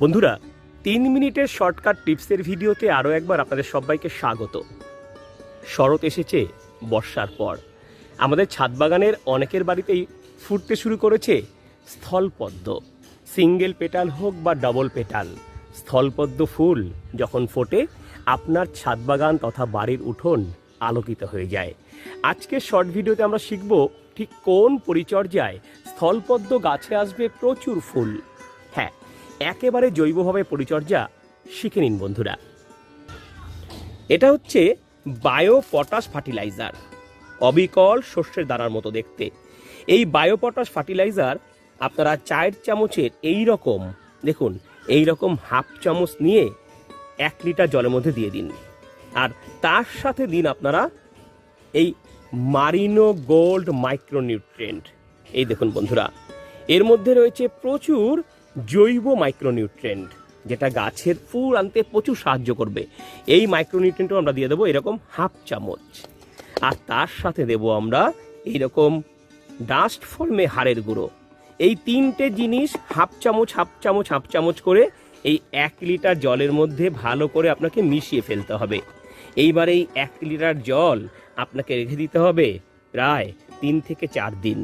বন্ধুরা, তিন মিনিটের শর্টকাট টিপসের ভিডিওতে আরও একবার আপনাদের সবাইকে স্বাগত। শরৎ এসেছে বর্ষার পর। আমাদের ছাদ বাগানের অনেকের বাড়িতেই ফুটতে শুরু করেছে স্থলপদ্ম সিঙ্গেল পেটাল হোক বা ডবল পেটাল স্থলপদ্ম ফুল যখন ফোটে, আপনার ছাদ বাগান তথা বাড়ির উঠোন আলোকিত হয়ে যায়। আজকের শর্ট ভিডিওতে আমরা শিখব ঠিক কোন পরিচর্যায় স্থলপদ্ম গাছে আসবে প্রচুর ফুল। একেবারে জৈবভাবে পরিচর্যা শিখে নিন বন্ধুরা। এটা হচ্ছে বায়ো পটাশ ফার্টিলাইজার অবিকল শস্যের দানার মতো দেখতে। এই বায়ো পটাশ ফার্টিলাইজার আপনারা চায়ের চামচের এই রকম, দেখুন, এই রকম হাফ চামচ নিয়ে এক লিটার জলের মধ্যে দিয়ে দিন। আর তার সাথে দিন আপনারা এই মারিনো গোল্ড মাইক্রোনিউট্রিয়েন্ট। এই দেখুন বন্ধুরা, এর মধ্যে রয়েছে প্রচুর জৈব মাইক্রোনিউট্রিয়েন্ট, যেটা গাছের ফুল আনতে প্রচুর সাহায্য করবে। এই মাইক্রোনিউট্রিয়েন্টও আমরা দিয়ে দেবো এরকম হাফ চামচ। আর তার সাথে দেব আমরা এইরকম ডাস্ট ফর্মে হাড়ের গুঁড়ো। এই তিনটে জিনিস হাফ চামচ হাফ চামচ হাফ চামচ করে এই এক লিটার জলের মধ্যে ভালো করে আপনাকে মিশিয়ে ফেলতে হবে। এইবার এই এক লিটার জল আপনাকে রেখে দিতে হবে প্রায় তিন থেকে চার দিন।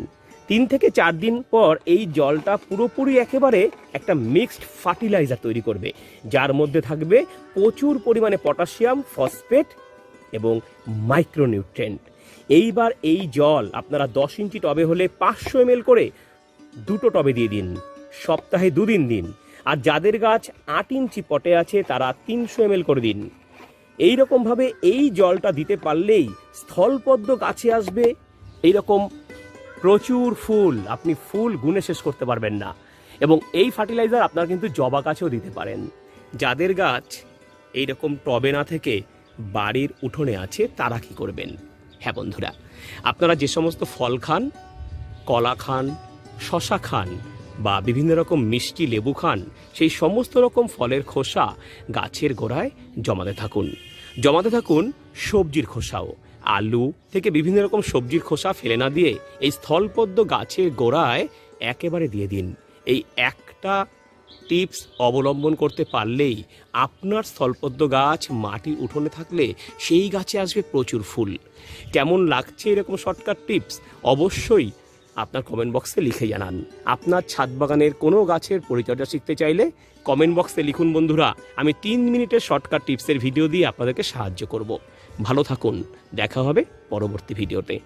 তিন থেকে চার দিন পর এই জলটা পুরোপুরি একেবারে একটা মিক্সড ফার্টিলাইজার তৈরি করবে, যার মধ্যে থাকবে প্রচুর পরিমাণে পটাশিয়াম ফসফেট এবং মাইক্রোনিউট্রেন্ট এইবার এই জল আপনারা দশ ইঞ্চি টবে হলে পাঁচশো এম করে দুটো টবে দিয়ে দিন, সপ্তাহে দুদিন দিন। আর যাদের গাছ আট ইঞ্চি পটে আছে, তারা তিনশো এম করে দিন। এই রকমভাবে এই জলটা দিতে পারলেই স্থলপদ্ম গাছে আসবে, এইরকম প্রচুর ফুল। আপনি ফুল গুনে শেষ করতে পারবেন না। এবং এই ফার্টিলাইজার আপনারা কিন্তু জবা গাছেও দিতে পারেন। যাদের গাছ এইরকম টবে না থেকে বাড়ির উঠোনে আছে, তারা কি করবেন? হ্যাঁ বন্ধুরা, আপনারা যে সমস্ত ফল খান, কলা খান, শশা খান বা বিভিন্ন রকম মিষ্টি লেবু খান, সেই সমস্ত রকম ফলের খোসা গাছের গোড়ায় জমাতে থাকুন। জমাতে থাকুন সবজির খোসাও। আলু থেকে বিভিন্ন রকম সবজির খোসা ফেলে না দিয়ে এই স্থলপদ্ম গাছের গোড়ায় একেবারে দিয়ে দিন। এই একটা টিপস অবলম্বন করতে পারলেই আপনার স্থলপদ্ম গাছ মাটির উঠোনে থাকলে সেই গাছে আসবে প্রচুর ফুল। কেমন লাগছে এরকম শর্টকাট টিপস? অবশ্যই আপনার কমেন্ট বক্সে লিখে জানান। আপনার ছাদ বাগানের কোনো গাছের পরিচর্যা শিখতে চাইলে কমেন্ট বক্সে লিখুন, বন্ধুরা। আমি তিন মিনিটের শর্টকাট টিপসের ভিডিও দিয়ে আপনাদেরকে সাহায্য করব। ভালো থাকুন। দেখা হবে পরবর্তী ভিডিওতে।